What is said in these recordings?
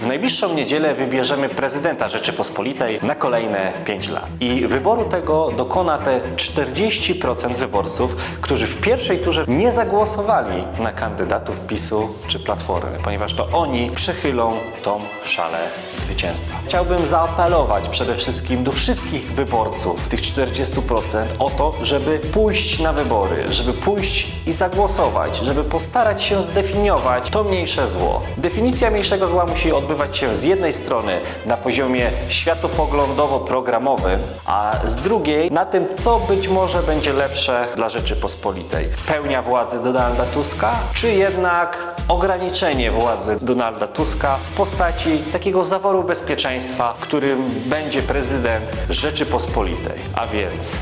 W najbliższą niedzielę wybierzemy prezydenta Rzeczypospolitej na kolejne 5 lat. I wyboru tego dokona te 40% wyborców, którzy w pierwszej turze nie zagłosowali na kandydatów PiSu czy Platformy, ponieważ to oni przychylą tą szalę zwycięstwa. Chciałbym zaapelować przede wszystkim do wszystkich wyborców, tych 40%, o to, żeby pójść na wybory, żeby pójść i zagłosować, żeby postarać się zdefiniować to mniejsze zło. Definicja mniejszego zła musi odbywać się z jednej strony na poziomie światopoglądowo-programowym, a z drugiej na tym, co być może będzie lepsze dla Rzeczypospolitej. Pełnia władzy Donalda Tuska, czy jednak ograniczenie władzy Donalda Tuska w postaci takiego zaworu bezpieczeństwa, którym będzie prezydent Rzeczypospolitej. A więc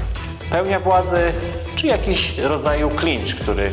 pełnia władzy, czy jakiś rodzaju klincz, który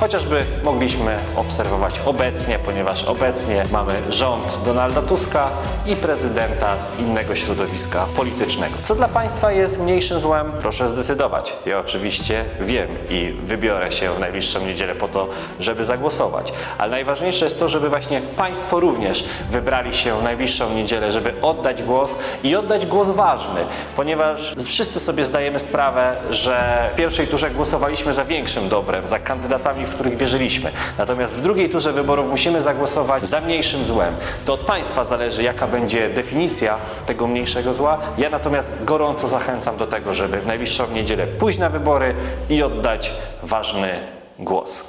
chociażby mogliśmy obserwować obecnie, ponieważ obecnie mamy rząd Donalda Tuska i prezydenta z innego środowiska politycznego. Co dla Państwa jest mniejszym złem? Proszę zdecydować. Ja oczywiście wiem i wybiorę się w najbliższą niedzielę po to, żeby zagłosować. Ale najważniejsze jest to, żeby właśnie Państwo również wybrali się w najbliższą niedzielę, żeby oddać głos i oddać głos ważny, ponieważ wszyscy sobie zdajemy sprawę, że w pierwszej turze głosowaliśmy za większym dobrem, za kandydatami, w których wierzyliśmy. Natomiast w drugiej turze wyborów musimy zagłosować za mniejszym złem. To od Państwa zależy, jaka będzie definicja tego mniejszego zła. Ja natomiast gorąco zachęcam do tego, żeby w najbliższą niedzielę pójść na wybory i oddać ważny głos.